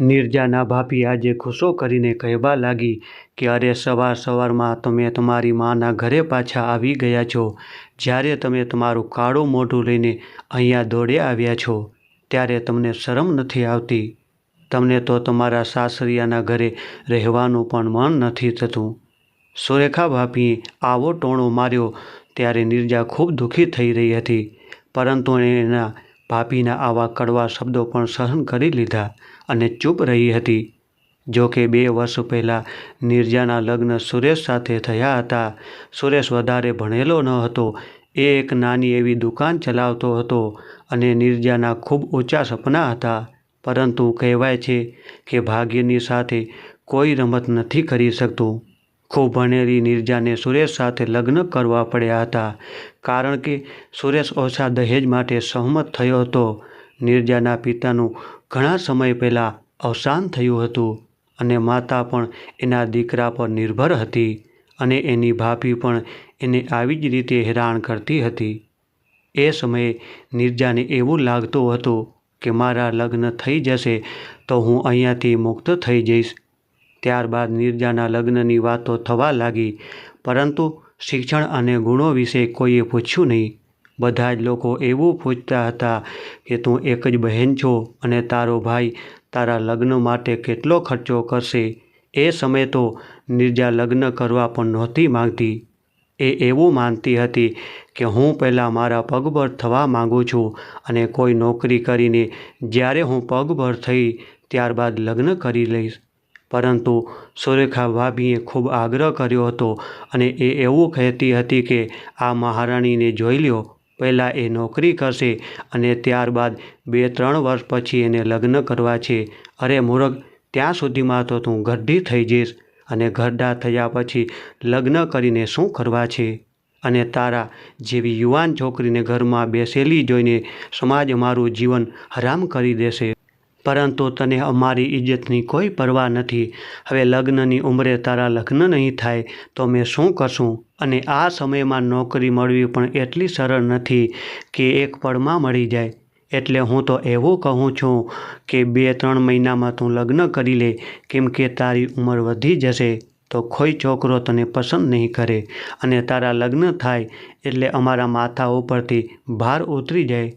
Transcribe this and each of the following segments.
નીરજાના ભાભી આજે ગુસ્સો કરીને કહેવા લાગી કે, અરે, સવાર સવારમાં તમે તમારી માના ઘરે પાછા આવી ગયા છો. જ્યારે તમે તમારું કાળું મોઢું લઈને અહીંયા દોડે આવ્યા છો, ત્યારે તમને શરમ નથી આવતી. તમને તો તમારા સાસરિયાના ઘરે રહેવાનું પણ મન નથી થતું. સુરેખા ભાભીએ આવો ટોણો માર્યો ત્યારે નિર્જા ખૂબ દુઃખી થઈ રહી હતી, પરંતુ એના ભાભીના આવા કડવા શબ્દો પણ સહન કરી લીધા. અને ચૂપ રહી હતી. જો કે બે વર્ષ પહેલાં નિર્જાના લગ્ન સુરેશ સાથે થયા હતા. સુરેશ વધારે ભણેલો ન હતો. એ એક નાની એવી દુકાન ચલાવતો હતો અને નિર્જાના ખૂબ ઊંચા સપના હતા. પરંતુ કહેવાય છે કે ભાગ્યની સાથે કોઈ રમત નથી કરી શકતું. ખૂબ ભણેલી નિર્જાને સુરેશ સાથે લગ્ન કરવા પડ્યા હતા. કારણ કે સુરેશ ઓછા દહેજ માટે સહમત થયો હતો. નીરજાના પિતાનું ઘણા સમય પહેલાં અવસાન થયું હતું અને માતા પણ એના દીકરા પર નિર્ભર હતી અને એની ભાભી પણ એને આવી જ રીતે હેરાન કરતી હતી. એ સમયે નિર્જાને એવું લાગતું હતું કે મારા લગ્ન થઈ જશે તો હું અહીંયાથી મુક્ત થઈ જઈશ. ત્યારબાદ નિર્જાના લગ્નની વાતો થવા લાગી, પરંતુ શિક્ષણ અને ગુણો વિશે કોઈએ પૂછ્યું નહીં. બધા જ લોકો એવું પૂછતા હતા કે તું એક જ બહેન છો અને તારો ભાઈ તારા લગ્ન માટે કેટલો ખર્ચો કરશે? એ સમયે તો નિર્જા લગ્ન કરવા પણ નહોતી માંગતી એ એવું માનતી હતી કે હું પહેલાં મારા પગભર થવા માગું છું અને કોઈ નોકરી કરીને જ્યારે હું પગભર થઈ ત્યારબાદ લગ્ન કરી લઈશ. પરંતુ સુરેખા ભાભીએ ખૂબ આગ્રહ કર્યો હતો અને એ એવું કહેતી હતી કે આ મહારાણીને જોઈ લ્યો. પહેલાં એ નોકરી કરશે અને ત્યારબાદ બે ત્રણ વર્ષ પછી એને લગ્ન કરવા છે. અરે મૂરખ, ત્યાં સુધીમાં તો તું ગઢી થઈ જઈશ અને ગરડા થયા પછી લગ્ન કરીને શું કરવા છે? અને તારા જેવી યુવાન છોકરીને ઘરમાં બેસેલી જોઈને સમાજ અમારું જીવન હરામ કરી દેશે. પરંતુ તને અમારી ઇજ્જતની કોઈ પરવા નથી. હવે લગ્નની ઉંમરે તારા લગ્ન નહીં થાય તો મેં શું કરશું? અને આ સમયમાં નોકરી મળવી પણ એટલી સરળ નથી કે એક પળમાં મળી જાય. એટલે હું તો એવું કહું છું કે બે ત્રણ મહિનામાં તું લગ્ન કરી લે, કેમ કે તારી ઉંમર વધી જશે, તો કોઈ છોકરો તને પસંદ નહીં કરે. અને તારા લગ્ન થાય એટલે અમારા માથા ઉપરથી ભાર ઉતરી જાય.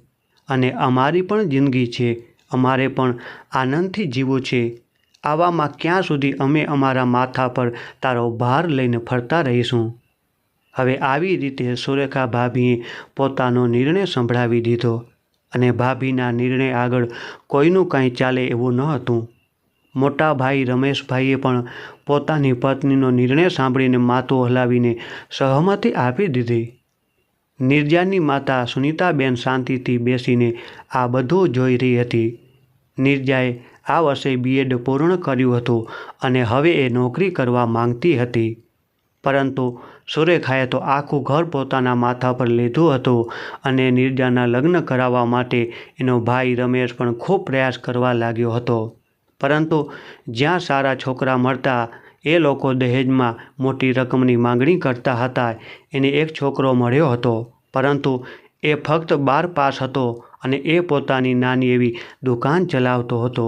અને અમારી પણ જિંદગી છે, અમારે પણ આનંદથી જીવવું છે. આવામાં ક્યાં સુધી અમે અમારા માથા પર તારો ભાર લઈને ફરતા રહીશું? હવે આવી રીતે સુરેખા ભાભીએ પોતાનો નિર્ણય સંભળાવી દીધો અને ભાભીના નિર્ણય આગળ કોઈનું કાંઈ ચાલે એવું ન હતું મોટા ભાઈ રમેશભાઈએ પણ પોતાની પત્નીનો નિર્ણય સાંભળીને માથું હલાવીને સહમતિ આપી દીધી. નિર્જાની માતા સુનીતાબેન શાંતિથી બેસીને આ બધું જોઈ રહી હતી. નિર્જાએ આ વર્ષે બીએડ પૂર્ણ કર્યું હતું અને હવે એ નોકરી કરવા માંગતી હતી. પરંતુ સુરેખાએ તો આખું ઘર પોતાના માથા પર લીધું હતું અને નિર્જાના લગ્ન કરાવવા માટે એનો ભાઈ રમેશ પણ ખૂબ પ્રયાસ કરવા લાગ્યો હતો. પરંતુ જ્યાં સારા છોકરા મળતા એ લોકો દહેજમાં મોટી રકમની માંગણી કરતા હતા, એને એક છોકરો મળ્યો હતો. પરંતુ એ ફક્ત બાર પાસ હતો અને એ પોતાની નાની એવી દુકાન ચલાવતો હતો.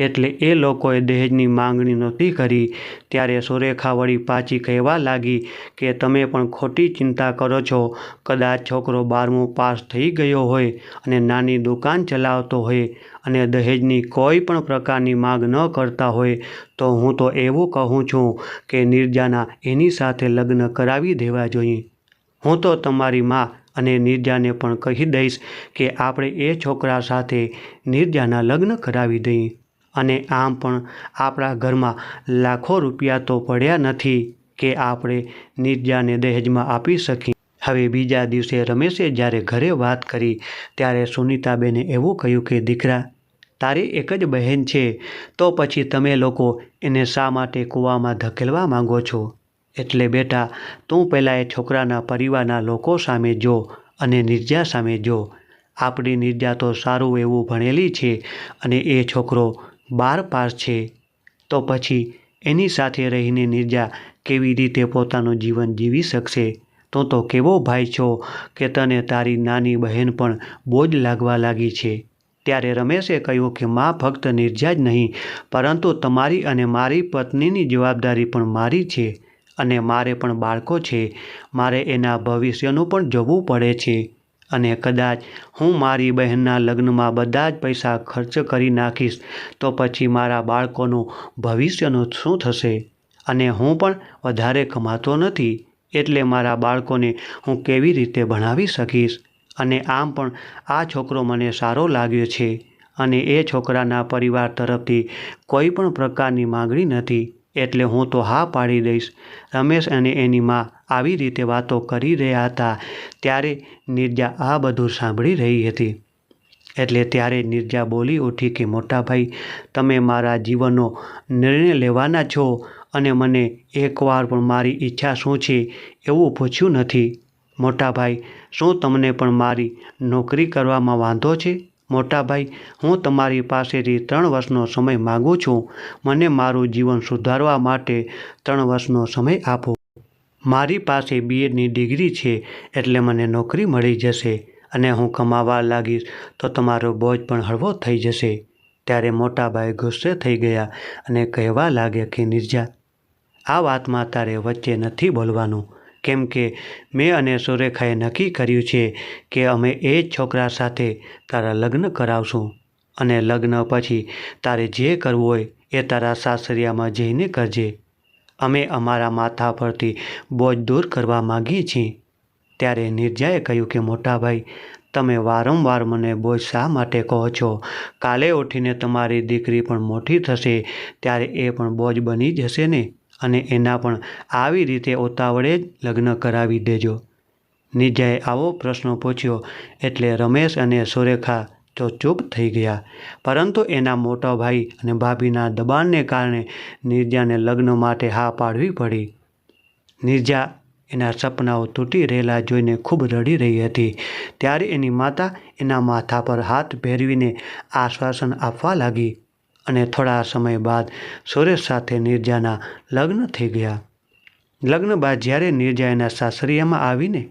એટલે એ લોકોએ દહેજની માંગણી નહોતી કરી. ત્યારે સુરેખા વળી પાછી કહેવા લાગી કે, તમે પણ ખોટી ચિંતા કરો છો. કદાચ છોકરો બારમું પાસ થઈ ગયો હોય અને નાની દુકાન ચલાવતો હોય અને દહેજની કોઈ પણ પ્રકારની માંગ ન કરતા હોય, તો હું તો એવું કહું છું કે નિર્જાના એની સાથે લગ્ન કરાવી દેવા જોઈએ. હું તો તમારી માં અને નિર્જાને પણ કહી દઈશ કે, આપણે એ છોકરા સાથે નિર્જાના લગ્ન કરાવી દઈએ. અને આમ પણ આપણા ઘરમાં લાખો રૂપિયા તો પડ્યા નથી કે આપણે નિર્જાને દહેજમાં આપી શકીએ. હવે બીજા દિવસે રમેશે જ્યારે ઘરે વાત કરી, ત્યારે સુનીતાબેને એવું કહ્યું કે, દીકરા, તારી એક જ બહેન છે, તો પછી તમે લોકો એને શા માટે કૂવામાં ધકેલવા માંગો છો? એટલે બેટા, તું પહેલાં એ છોકરાના પરિવારના લોકો સામે જો અને નિર્જા સામે જો. આપણી નિર્જા તો સારું એવું ભણેલી છે અને એ છોકરો બાર પાસ છે, તો પછી એની સાથે રહીને નિર્જા કેવી રીતે પોતાનું જીવન જીવી શકશે? તો તો કેવો ભાઈ છો કે તને તારી નાની બહેન પણ બોજ લાગવા લાગી છે? ત્યારે રમેશે કહ્યું કે, માં ફક્ત નિર્જા જ નહીં, પરંતુ તમારી અને મારી પત્નીની જવાબદારી પણ મારી છે અને મારે પણ બાળકો છે. મારે એના ભવિષ્યનું પણ જોવું પડે છે. અને કદાચ હું મારી બહેનના લગ્નમાં બધા જ પૈસા ખર્ચ કરી નાખીશ, તો પછી મારા બાળકોનું ભવિષ્યનું શું થશે? અને હું પણ વધારે કમાતો નથી, એટલે મારા બાળકોને હું કેવી રીતે ભણાવી શકીશ? અને આમ પણ આ છોકરો મને સારો લાગ્યો છે, અને એ છોકરાના પરિવાર તરફથી કોઈ પણ પ્રકારની માગણી નથી, એટલે હું તો હા પાડી દઈશ. રમેશ અને એની માં આવી રીતે વાતો કરી રહ્યા હતા. ત્યારે નિર્જા આ બધું સાંભળી રહી હતી. એટલે ત્યારે નિર્જા બોલી ઉઠી કે મોટા ભાઈ તમે મારા જીવનનો નિર્ણય લેવાના છો અને મને એકવાર પણ મારી ઈચ્છા શું છે એવું પૂછ્યું નથી. મોટા ભાઈ શું તમને પણ મારી નોકરી કરવામાં વાંધો છે? મોટા ભાઈ હું તમારી પાસેથી ત્રણ વર્ષનો સમય માગું છું. મને મારું જીવન સુધારવા માટે ત્રણ વર્ષનો સમય આપો. મારી પાસે બીએડની ડિગ્રી છે એટલે મને નોકરી મળી જશે અને હું કમાવા લાગીશ, તો તમારો બોજ પણ હળવો થઈ જશે. ત્યારે મોટાભાઈ ગુસ્સે થઈ ગયા અને કહેવા લાગ્યા કે, નિર્જા, આ વાતમાં તારે વચ્ચે નથી બોલવાનું. કેમ કે મેં અને સુરેખાએ નક્કી કર્યું છે કે અમે એ જ છોકરા સાથે તારા લગ્ન કરાવશું અને લગ્ન પછી તારે જે કરવું હોય એ તારા સાસરિયામાં જઈને કરજે. અમે અમારા માથા પરથી બોજ દૂર કરવા માગીએ છીએ. ત્યારે નિર્જાએ કહ્યું કે, મોટાભાઈ, તમે વારંવાર મને બોજ શા માટે કહો છો? કાલે ઉઠીને તમારી દીકરી પણ મોટી થશે, ત્યારે એ પણ બોજ બની જશે ને? અને એના પણ આવી રીતે ઉતાવળે જ લગ્ન કરાવી દેજો. નિજાએ આવો પ્રશ્ન પૂછ્યો, એટલે રમેશ અને સુરેખા તો ચૂપ થઈ ગયા. પરંતુ એના મોટા ભાઈ અને ભાભીના દબાણને કારણે નિર્જાને લગ્ન માટે હા પાડવી પડી. નિર્જા એના સપનાઓ તૂટી રહેલા જોઈને ખૂબ રડી રહી હતી. ત્યારે એની માતા એના માથા પર હાથ ફેરવીને આશ્વાસન આપવા લાગી અને થોડા સમય બાદ સુરેશ સાથે નિર્જાના લગ્ન થઈ ગયા. લગ્ન બાદ જ્યારે નિર્જા એના સાસરિયામાં આવીને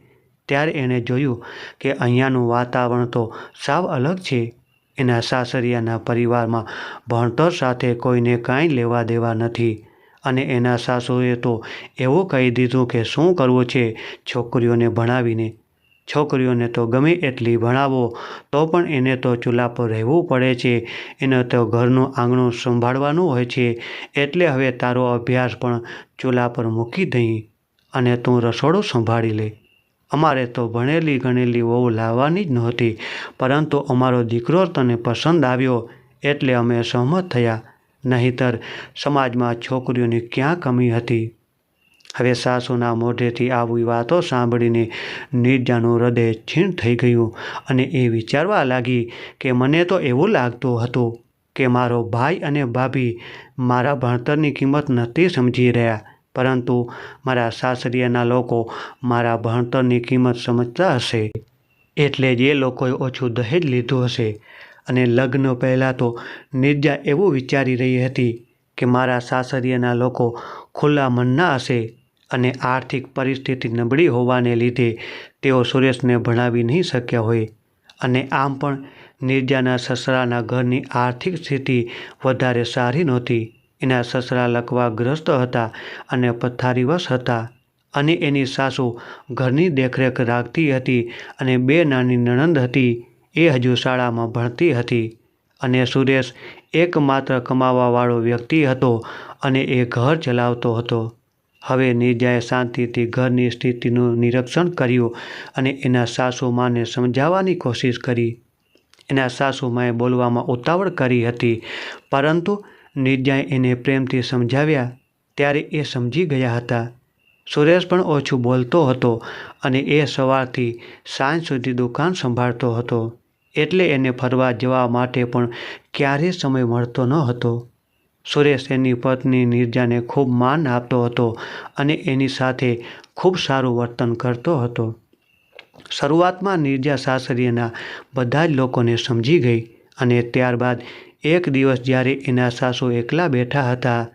ત્યારે એણે જોયું કે અહીંયાનું વાતાવરણ તો સાવ અલગ છે. એના સાસરિયાના પરિવારમાં ભણતર સાથે કોઈને કાંઈ લેવા દેવા નથી. અને એના સાસુએ તો એવું કહી દીધું કે શું કરવું છે છોકરીઓને ભણાવીને. છોકરીઓને તો ગમે એટલી ભણાવો, તો પણ એને તો ચૂલા પર રહેવું પડે છે. એને તો ઘરનું આંગણું સંભાળવાનું હોય છે. એટલે હવે તારો અભ્યાસ પણ ચૂલા પર મૂકી દઈ અને તું રસોડું સંભાળી લે. અમારે તો ભણેલી ગણેલી વહુ લાવવાની જ નહોતી, પરંતુ અમારો દીકરો તને પસંદ આવ્યો એટલે અમે સહમત થયા. નહીંતર સમાજમાં છોકરીઓની ક્યાં કમી હતી? હવે સાસુના મોઢેથી આવી વાતો સાંભળીને નિર્જાનું હૃદય છીણ થઈ ગયું અને એ વિચારવા લાગી કે મને તો એવું લાગતું હતું કે મારો ભાઈ અને ભાભી મારા ભણતરની કિંમત નથી સમજી રહ્યા. પરંતુ મારા સાસરિયાના લોકો મારા ભણતરની કિંમત સમજતા હશે. એટલે જ એ લોકોએ ઓછું દહેજ લીધું હશે અને લગ્ન પહેલાં તો નિર્જા એવું વિચારી રહી હતી કે મારા સાસરિયાના લોકો ખુલ્લા મનના હશે અને આર્થિક પરિસ્થિતિ નબળી હોવાને લીધે તેઓ સુરેશને ભણાવી નહીં શક્યા હોય. અને આમ પણ નિર્જાના સસરાના ઘરની આર્થિક સ્થિતિ વધારે સારી નહોતી. એના સસરા લકવાગ્રસ્ત હતા અને પથારીવશ હતા અને એની સાસુ ઘરની દેખરેખ રાખતી હતી અને બે નાની નણંદ હતી. એ હજુ શાળામાં ભણતી હતી અને સુરેશ એકમાત્ર કમાવાવાળો વ્યક્તિ હતો અને એ ઘર ચલાવતો હતો. હવે નિર્જાએ શાંતિથી ઘરની સ્થિતિનું નિરીક્ષણ કર્યું અને એના સાસુમાને સમજાવવાની કોશિશ કરી. એના સાસુમાએ બોલવામાં ઉતાવળ કરી હતી, પરંતુ નિર્જાએ એને પ્રેમથી સમજાવ્યા, ત્યારે એ સમજી ગયા હતા. સુરેશ પણ ઓછું બોલતો હતો અને એ સવારથી સાંજ સુધી દુકાન સંભાળતો હતો, એટલે એને ફરવા જવા માટે પણ ક્યારેય સમય મળતો ન હતો. સુરેશ એની પત્ની નિર્જાને ખૂબ માન આપતો હતો અને એની સાથે ખૂબ સારું વર્તન કરતો હતો. શરૂઆતમાં નિર્જા સાસરીના બધા જ લોકોને સમજી ગઈ અને ત્યારબાદ એક દિવસ જ્યારે એના સાસુ એકલા બેઠા હતા,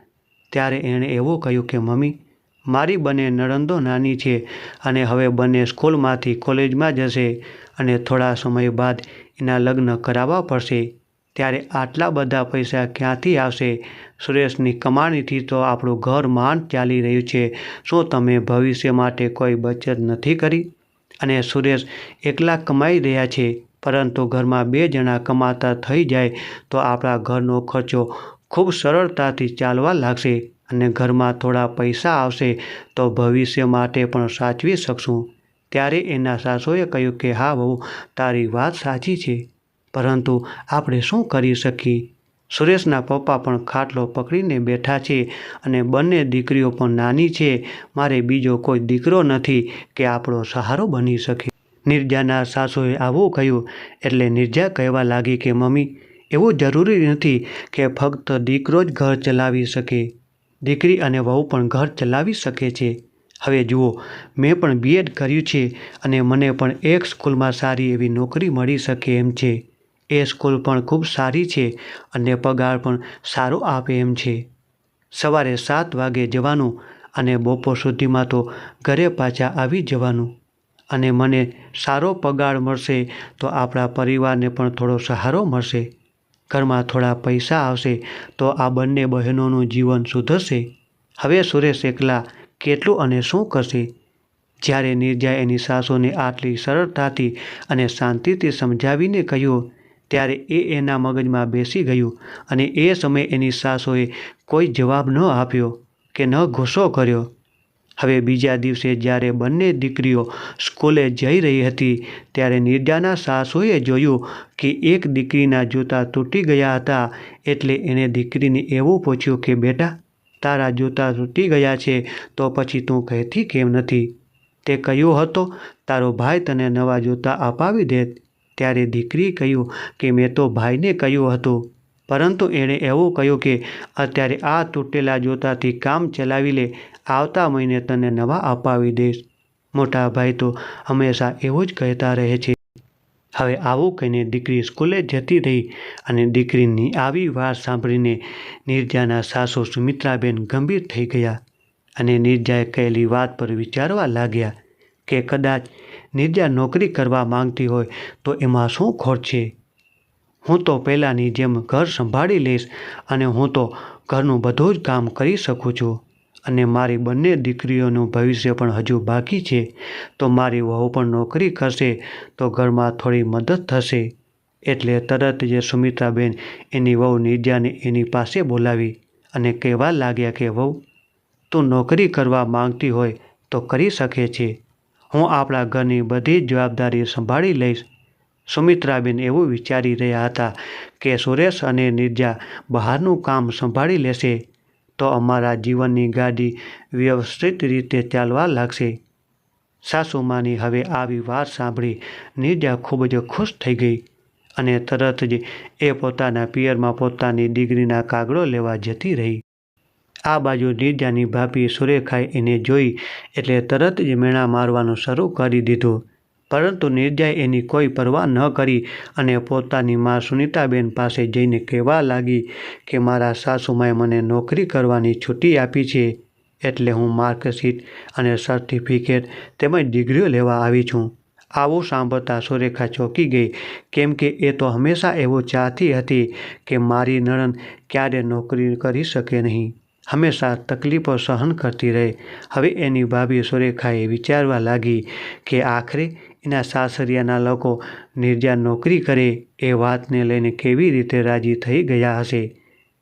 ત્યારે એણે એવું કહ્યું કે, મમ્મી, મારી બંને નણંદો નાની છે અને હવે બંને સ્કૂલમાંથી કોલેજમાં જશે અને થોડા સમય બાદ એના લગ્ન કરાવવા પડશે. ત્યારે આટલા બધા પૈસા ક્યાંથી આવશે? સુરેશની કમાણીથી તો આપણું ઘર માંડ ચાલી રહ્યું છે. શું તમે ભવિષ્ય માટે કોઈ બચત નથી કરી? અને સુરેશ એકલા કમાઈ રહ્યા છે. પરંતુ ઘરમાં બે જણા કમાતા થઈ જાય તો આપણા ઘરનો ખર્ચો ખૂબ સરળતાથી ચાલવા લાગશે અને ઘરમાં થોડા પૈસા આવશે તો ભવિષ્ય માટે પણ સાચવી શકશું. ત્યારે એના સાસુએ કહ્યું કે, હા બહુ તારી વાત સાચી છે. પરંતુ આપણે શું કરી શકીએ? સુરેશના પપ્પા પણ ખાટલો પકડીને બેઠા છે અને બંને દીકરીઓ પણ નાની છે. મારે બીજો કોઈ દીકરો નથી કે આપણો સહારો બની શકે. નિર્જાના સાસુએ આવું કહ્યું, એટલે નિર્જા કહેવા લાગી કે, મમ્મી, એવું જરૂરી નથી કે ફક્ત દીકરો જ ઘર ચલાવી શકે. દીકરી અને વહુ પણ ઘર ચલાવી શકે છે. હવે જુઓ, મેં પણ બીએડ કર્યું છે અને મને પણ એક સ્કૂલમાં સારી એવી નોકરી મળી શકે એમ છે. એ સ્કૂલ પણ ખૂબ સારી છે અને પગાર પણ સારો આપે એમ છે. સવારે સાત વાગે જવાનું અને બપોર સુધીમાં તો ઘરે પાછા આવી જવાનું. અને મને સારો પગાર મળશે, તો આપણા પરિવારને પણ થોડો સહારો મળશે. ઘરમાં થોડા પૈસા આવશે, તો આ બંને બહેનોનું જીવન સુધરશે. હવે સુરેશ એકલા કેટલું અને શું કરશે? જ્યારે નિર્જા એની સાસુને આટલી સરળતાથી અને શાંતિથી સમજાવીને કહ્યું, ત્યારે એ એના મગજમાં બેસી ગયું અને એ સમયે એની સાસુએ કોઈ જવાબ ન આપ્યો કે ન ગુસ્સો કર્યો. હવે બીજા દિવસે જ્યારે બંને દીકરીઓ સ્કૂલે જઈ રહી હતી, ત્યારે નિર્જાના સાસુએ જોયું કે એક દીકરીના જૂતા તૂટી ગયા હતા, એટલે એણે દીકરીને એવું પૂછ્યું કે, બેટા, તારા જૂતા તૂટી ગયા છે, તો પછી તું કહેતી કેમ નથી? તે કહ્યું હતો, તારો ભાઈ તને નવા જૂતા અપાવી દે. ત્યારે દીકરી કહ્યું કે, મેં તો ભાઈને કહ્યું હતું. પરંતુ એણે એવું કહ્યું કે, અત્યારે આ તૂટેલા જોતાથી કામ ચલાવી લે આવતા મહિને તને નવા અપાવી દઈશ. મોટા ભાઈ તો હંમેશા એવું જ કહેતા રહે છે. હવે આવું કહીને દીકરી સ્કૂલે જતી રહી અને દીકરીની આવી વાત સાંભળીને નિર્જાના સાસુ સુમિત્રાબેન ગંભીર થઈ ગયા અને નિર્જાએ કહેલી વાત પર વિચારવા લાગ્યા કે કદાચ નિર્જા નોકરી કરવા માંગતી હોય તો એમાં શું ખોટ છે? હું તો પહેલાંની જેમ ઘર સંભાળી લઈશ અને હું તો ઘરનું બધું જ કામ કરી શકું છું. અને મારી બંને દીકરીઓનું ભવિષ્ય પણ હજુ બાકી છે, તો મારી વહુ પણ નોકરી કરશે, તો ઘરમાં થોડી મદદ થશે. એટલે તરત જ સુમિત્રાબેન એની વહુ નિર્જાને એની પાસે બોલાવી અને કહેવા લાગ્યા કે, વહુ, તું નોકરી કરવા માંગતી હોય તો કરી શકે છે. હું આપણા ઘરની બધી જ જવાબદારી સંભાળી લઈશ. સુમિત્રાબેન એવું વિચારી રહ્યા હતા કે, સુરેશ અને નિર્જા બહારનું કામ સંભાળી લેશે. તો અમારા જીવનની ગાડી વ્યવસ્થિત રીતે ચાલવા લાગશે. સાસુમાની હવે આવી વાત સાંભળી નિર્જા ખૂબ જ ખુશ થઈ ગઈ અને તરત જ એ પોતાના પિયરમાં પોતાની ડિગ્રીના કાગળો લેવા જતી રહી. આ બાજુ નિર્જાની ભાભી સુરેખાએ એને જોઈ એટલે તરત જ મેણા મારવાનું શરૂ કરી દીધું. પરંતુ નિર્જાએ એની કોઈ પરવા ન કરી અને પોતાની મા સુનિતાબેન પાસે જઈને કહેવા લાગી કે મારા સાસુમાએ મને નોકરી કરવાની છૂટી આપી છે, એટલે હું માર્કશીટ અને સર્ટિફિકેટ તેમજ ડિગ્રીઓ લેવા આવી છું. આવું સાંભળતા સુરેખા ચોંકી ગઈ, કેમ કે એ તો હંમેશા એવું ચાહતી હતી કે મારી નણંદ ક્યારે નોકરી કરી શકે નહીં. હંમેશા તકલીફો સહન કરતી રહે. હવે એની ભાભી સુરેખાએ વિચારવા લાગી કે આખરે એના સાસરિયાના લોકો નિર્જા નોકરી કરે એ વાતને લઈને કેવી રીતે રાજી થઈ ગયા હશે?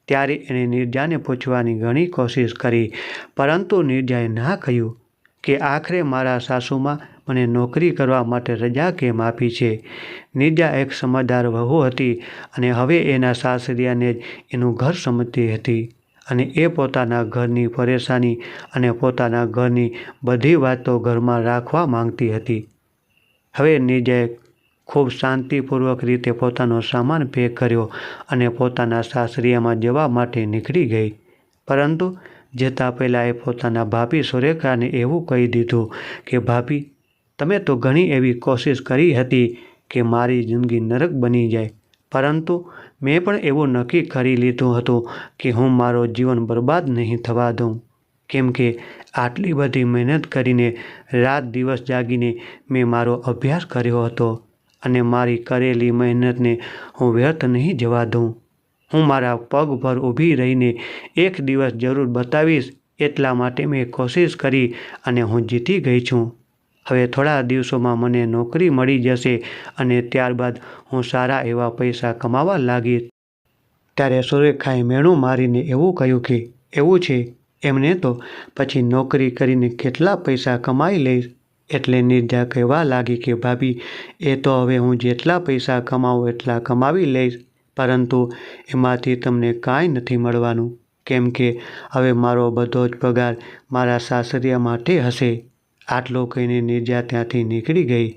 ત્યારે એણે નિર્જાને પૂછવાની ઘણી કોશિશ કરી, પરંતુ નિર્જાએ ના કહ્યું કે આખરે મારા સાસુમાં મને નોકરી કરવા માટે રજા કેમ આપી છે? નિર્જા એક સમજદાર વહુ હતી અને હવે એના સાસરિયાને જ એનું ઘર સમજતી હતી અને એ પોતાના ઘરની પરેશાની અને પોતાના ઘરની બધી વાતો ઘરમાં રાખવા માંગતી હતી. હવે નિર્જાએ ખૂબ શાંતિપૂર્વક રીતે પોતાનો સામાન પેક કર્યો અને પોતાના સાસરિયામાં જવા માટે નીકળી ગઈ. પરંતુ જતાં પહેલાં એ પોતાના ભાભી સુરેખાને એવું કહી દીધું કે, ભાભી, તમે તો ઘણી એવી કોશિશ કરી હતી કે મારી જિંદગી નરક બની જાય. પરંતુ મેં પણ એવું નક્કી કરી લીધું હતું કે હું મારો જીવન બરબાદ નહીં થવા દઉં. કેમ કે આટલી બધી મહેનત કરીને રાત દિવસ જાગીને મેં મારો અભ્યાસ કર્યો હતો અને મારી કરેલી મહેનતને હું વ્યર્થ નહીં જવા દઉં. હું મારા પગ પર ઊભી રહીને એક દિવસ જરૂર બતાવીશ એટલા માટે મેં કોશિશ કરી અને હું જીતી ગઈ છું. હવે થોડા દિવસોમાં મને નોકરી મળી જશે અને ત્યારબાદ હું સારા એવા પૈસા કમાવા લાગી ત્યારે સુરેખાએ મેણું મારીને એવું કહ્યું કે, એવું છે એમને તો પછી નોકરી કરીને કેટલા પૈસા કમાઈ લઈશ એટલે નિર્જા કહેવા લાગી કે, ભાભી, એ તો હવે હું જેટલા પૈસા કમાવું એટલા કમાવી લઈશ, પરંતુ એમાંથી તમને કાંઈ નથી મળવાનું. કેમ કે હવે મારો બધો જ પગાર મારા સાસરિયા માટે હશે. આટલો કહીને નિર્જા ત્યાંથી નીકળી ગઈ.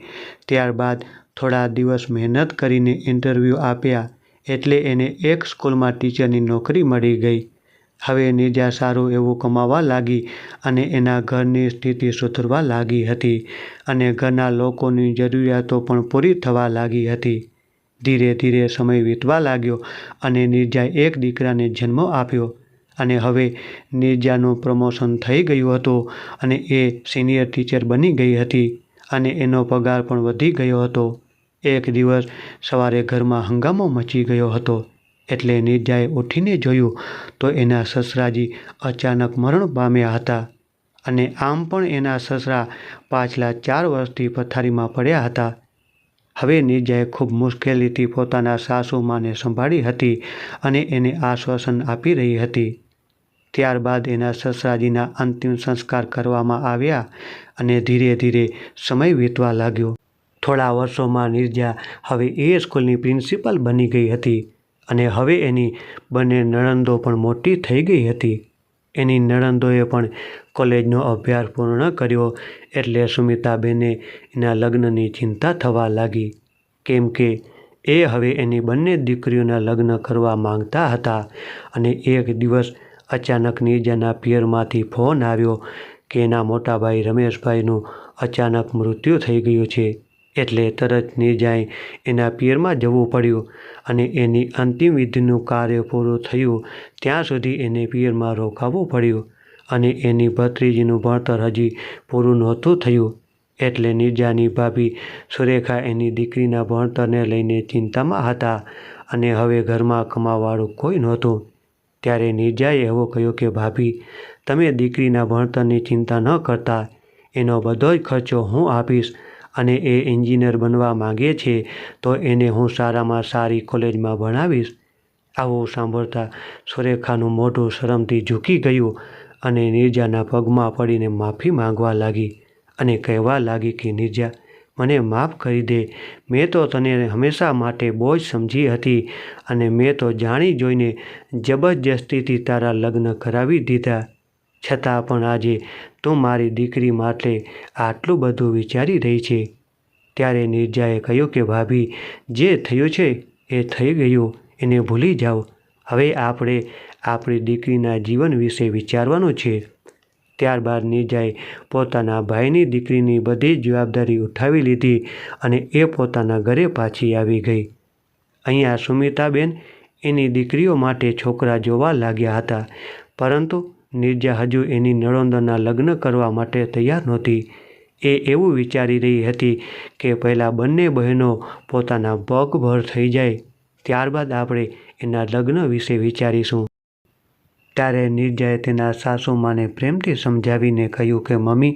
ત્યારબાદ થોડા દિવસ મહેનત કરીને ઇન્ટરવ્યૂ આપ્યા એટલે એને એક સ્કૂલમાં ટીચરની નોકરી મળી ગઈ. હવે નિજા સારું એવું કમાવા લાગી અને એના ઘરની સ્થિતિ સુધરવા લાગી હતી અને ઘરના લોકોની જરૂરિયાતો પણ પૂરી થવા લાગી હતી. ધીરે ધીરે સમય વીતવા લાગ્યો અને નિર્જાએ એક દીકરાને જન્મ આપ્યો અને હવે નિર્જાનું પ્રમોશન થઈ ગયું હતું અને એ સિનિયર ટીચર બની ગઈ હતી અને એનો પગાર પણ વધી ગયો હતો. એક દિવસ સવારે ઘરમાં હંગામો મચી ગયો હતો. એટલે નિર્જાએ ઉઠીને જોયું તો એના સસરાજી અચાનક મરણ પામ્યા હતા અને આમ પણ એના સસરા પાછલા ચાર વર્ષથી પથારીમાં પડ્યા હતા. હવે નિર્જાએ ખૂબ મુશ્કેલીથી પોતાના સાસુમાને સંભાળી હતી અને એને આશ્વાસન આપી રહી હતી. ત્યારબાદ એના સસરાજીના અંતિમ સંસ્કાર કરવામાં આવ્યા અને ધીરે ધીરે સમય વીતવા લાગ્યો. થોડા વર્ષોમાં નિર્જા હવે એ સ્કૂલની પ્રિન્સિપલ બની ગઈ હતી. અને હવે એની બંને નણંદો પણ મોટી થઈ ગઈ હતી. એની નણંદોએ પણ કોલેજનો અભ્યાસ પૂર્ણ કર્યો એટલે સુમિતાબેને એના લગ્નની ચિંતા થવા લાગી. કેમ કે એ હવે એની બંને દીકરીઓના લગ્ન કરવા માંગતા હતા અને એક દિવસ અચાનક નિર્જાના પિયરમાંથી ફોન આવ્યો કે એના મોટાભાઈ રમેશભાઈનું અચાનક મૃત્યુ થઈ ગયું છે. એટલે તરત નિર્જાએ એના પિયરમાં જવું પડ્યું અને એની અંતિમ વિધિનું કાર્ય પૂરું થયું. ત્યાં સુધી એને પિયરમાં રોકાવવું પડ્યું અને એની ભત્રીજીનું ભણતર હજી પૂરું નહોતું થયું. એટલે નિર્જાની ભાભી સુરેખા એની દીકરીના ભણતરને લઈને ચિંતામાં હતા અને હવે ઘરમાં કમાવાળું કોઈ નહોતું. ત્યારે નિર્જાએ એવો કહ્યું કે, ભાભી, તમે દીકરીના ભણતરની ચિંતા ન કરતા. એનો બધો જ ખર્ચો હું આપીશ. અને એ એન્જિનિયર બનવા માંગે છે, તો એને હું સારામાં સારી કોલેજમાં ભણાવીશ. આવું સાંભળતા સુરેખાનું મોઢું શરમથી ઝૂકી ગયું અને નિર્જાના પગમાં પડીને માફી માંગવા લાગી અને કહેવા લાગી કે, નિર્જા, મને માફ કરી દે. મેં તો તને હંમેશા માટે બોજ સમજી હતી અને મેં તો જાણી જોઈને જબરજસ્તીથી તારા લગ્ન કરાવી દીધા. છતાં પણ આજે તું મારી દીકરી માટે આટલું બધું વિચારી રહી છે. ત્યારે નિર્જાએ કહ્યું કે, ભાભી, જે થયું છે એ થઈ ગયું, એને ભૂલી જાઓ. હવે આપણે આપણી દીકરીના જીવન વિશે વિચારવાનું છે. ત્યારબાદ નિર્જાએ પોતાના ભાઈની દીકરીની બધી જવાબદારી ઉઠાવી લીધી અને એ પોતાના ઘરે પાછી આવી ગઈ. અહીંયા સુમિતાબેન એની દીકરીઓ માટે છોકરા જોવા લાગ્યા હતા, પરંતુ નિર્જા હજુ એની નળોંદરના લગ્ન કરવા માટે તૈયાર નહોતી. એ એવું વિચારી રહી હતી કે પહેલાં બંને બહેનો પોતાના પગભર થઈ જાય, ત્યારબાદ આપણે એના લગ્ન વિશે વિચારીશું. ત્યારે નિર્જાએ તેના સાસુમાને પ્રેમથી સમજાવીને કહ્યું કે, મમ્મી,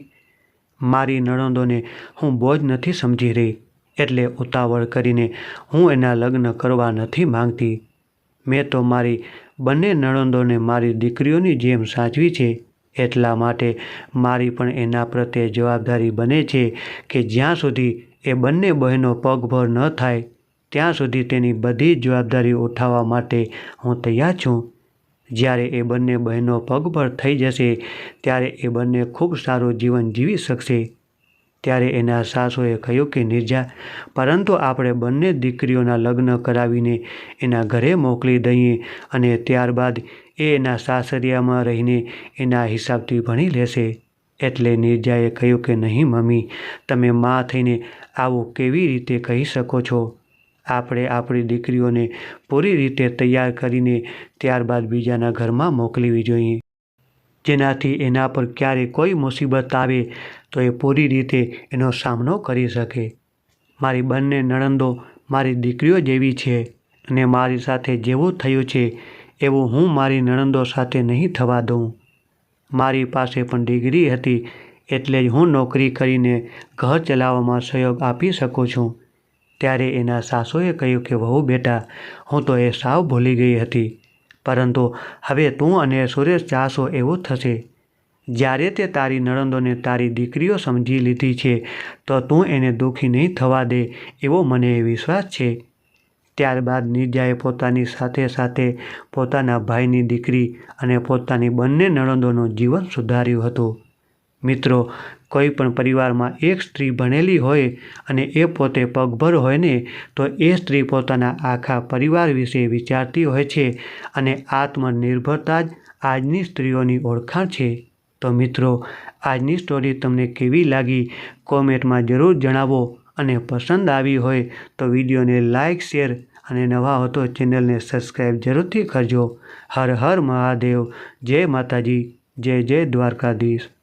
મારી નણંદોને હું બોજ નથી સમજી રહી, એટલે ઉતાવળ કરીને હું એના લગ્ન કરવા નથી માંગતી. મેં તો મારી બંને નણંદોને મારી દીકરીઓની જેમ સાચવી છે, એટલા માટે મારી પણ એના પ્રત્યે જવાબદારી બને છે કે જ્યાં સુધી એ બંને બહેનો પગભર ન થાય, ત્યાં સુધી તેની બધી જ જવાબદારી ઉઠાવવા માટે હું તૈયાર છું. જ્યારે એ બંને બહેનો પગભર થઈ જશે, ત્યારે એ બંને ખૂબ સારું જીવન જીવી શકશે. ત્યારે એના સાસુએ કહ્યું કે, નિર્જા, પરંતુ આપણે બંને દીકરીઓના લગ્ન કરાવીને એના ઘરે મોકલી દઈએ અને ત્યારબાદ એ એના સાસરિયામાં રહીને એના હિસાબથી ભણી લેશે. એટલે નિર્જાએ કહ્યું કે, નહીં મમ્મી, તમે મા થઈને આવું કેવી રીતે કહી શકો છો? આપણે આપણી દીકરીઓને પૂરી રીતે તૈયાર કરીને ત્યારબાદ બીજાના ઘરમાં મોકલવી જોઈએ. જેનાથી એના પર ક્યારે કોઈ મુસીબત આવે, તો એ પૂરી રીતે એનો સામનો કરી શકે. મારી બંને નણંદો મારી દીકરીઓ જેવી છે અને મારી સાથે જેવું થયું છે, એવું હું મારી નણંદો સાથે નહીં થવા દઉં. મારી પાસે પણ ડિગ્રી હતી, એટલે જ હું નોકરી કરીને ઘર ચલાવવામાં સહયોગ આપી શકું છું. ત્યારે એના સાસુએ કહ્યું કે, વહુ બેટા, હું તો એ સાવ ભૂલી ગઈ હતી. પરંતુ હવે તું અને સુરેશ જાશો એવું થશે. જ્યારે તે તારી નણંદોને તારી દીકરીઓ સમજી લીધી છે, તો તું એને દુઃખી નહીં થવા દે એવો મને વિશ્વાસ છે. ત્યારબાદ નિજાએ પોતાની સાથે સાથે પોતાના ભાઈની દીકરી અને પોતાની બંને નણંદોનું જીવન સુધાર્યું હતું. મિત્રો કોઈ પણ પરિવારમાં એક સ્ત્રી ભણેલી હોય અને એ પોતે પગભર હોય ને, તો એ સ્ત્રી પોતાના આખા પરિવાર વિશે વિચારતી હોય છે અને આત્મનિર્ભરતા જ આજની સ્ત્રીઓની ઓળખાણ છે. તો મિત્રો, આજની સ્ટોરી તમને કેવી લાગી? કોમેન્ટમાં જરૂર જણાવો અને પસંદ આવી હોય તો વિડીયોને લાઇક શેર અને નવા હો ચેનલને સબસ્ક્રાઈબ જરૂરથી કરજો. હર હર મહાદેવ. જય માતાજી. જય જય દ્વારકાધીશ.